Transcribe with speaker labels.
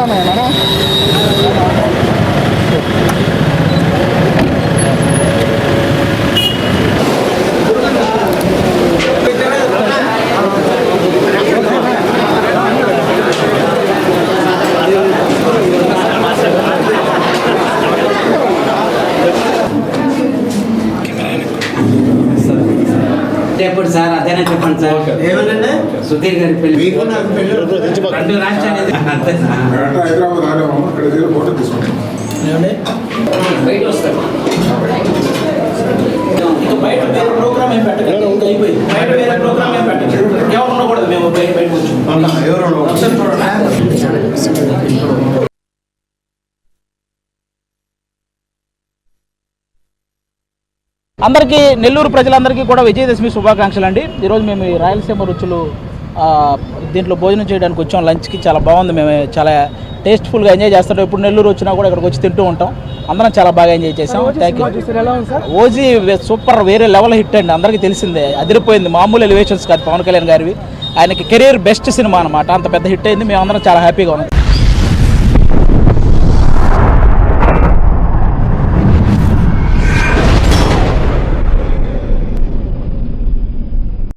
Speaker 1: そうなのよね ఎప్పుడు సార్ అదేనా చెప్పండి సార్?
Speaker 2: ఏమనండి?
Speaker 1: సుధీర్ గారి
Speaker 2: పెళ్ళి.
Speaker 1: రెండు రాష్ట్రాలు బయట
Speaker 2: వేరే ప్రోగ్రామ్ ఏం అయిపోయింది. బయట వేరే ప్రోగ్రామ్ ఏం పెట్టండి ఎవరు ఉండకూడదు మేము బయట బయట కూర్చుని ఒకసారి
Speaker 3: అందరికీ నెల్లూరు ప్రజలందరికీ కూడా విజయదశమి శుభాకాంక్షలు అండి. ఈరోజు మేము ఈ రాయలసీమ రుచులు దీంట్లో భోజనం చేయడానికి వచ్చాం. లంచ్కి చాలా బాగుంది. మేము చాలా టేస్ట్ఫుల్గా ఎంజాయ్ చేస్తుంటాం. ఇప్పుడు నెల్లూరు వచ్చినా కూడా ఇక్కడికి వచ్చి తింటూ ఉంటాం. అందరం చాలా బాగా ఎంజాయ్ చేసాం థ్యాంక్ యూ ఓజీ సూపర్ వేరే లెవెల్ హిట్ అండి. అందరికీ తెలిసిందే. అదిరిపోయింది. మామూలు ఎలివేషన్స్ కాదు పవన్ కళ్యాణ్ గారివి. ఆయనకి కెరీర్ బెస్ట్ సినిమా అనమాట అంత పెద్ద హిట్ అయింది. మేము అందరం చాలా హ్యాపీగా ఉన్నాం.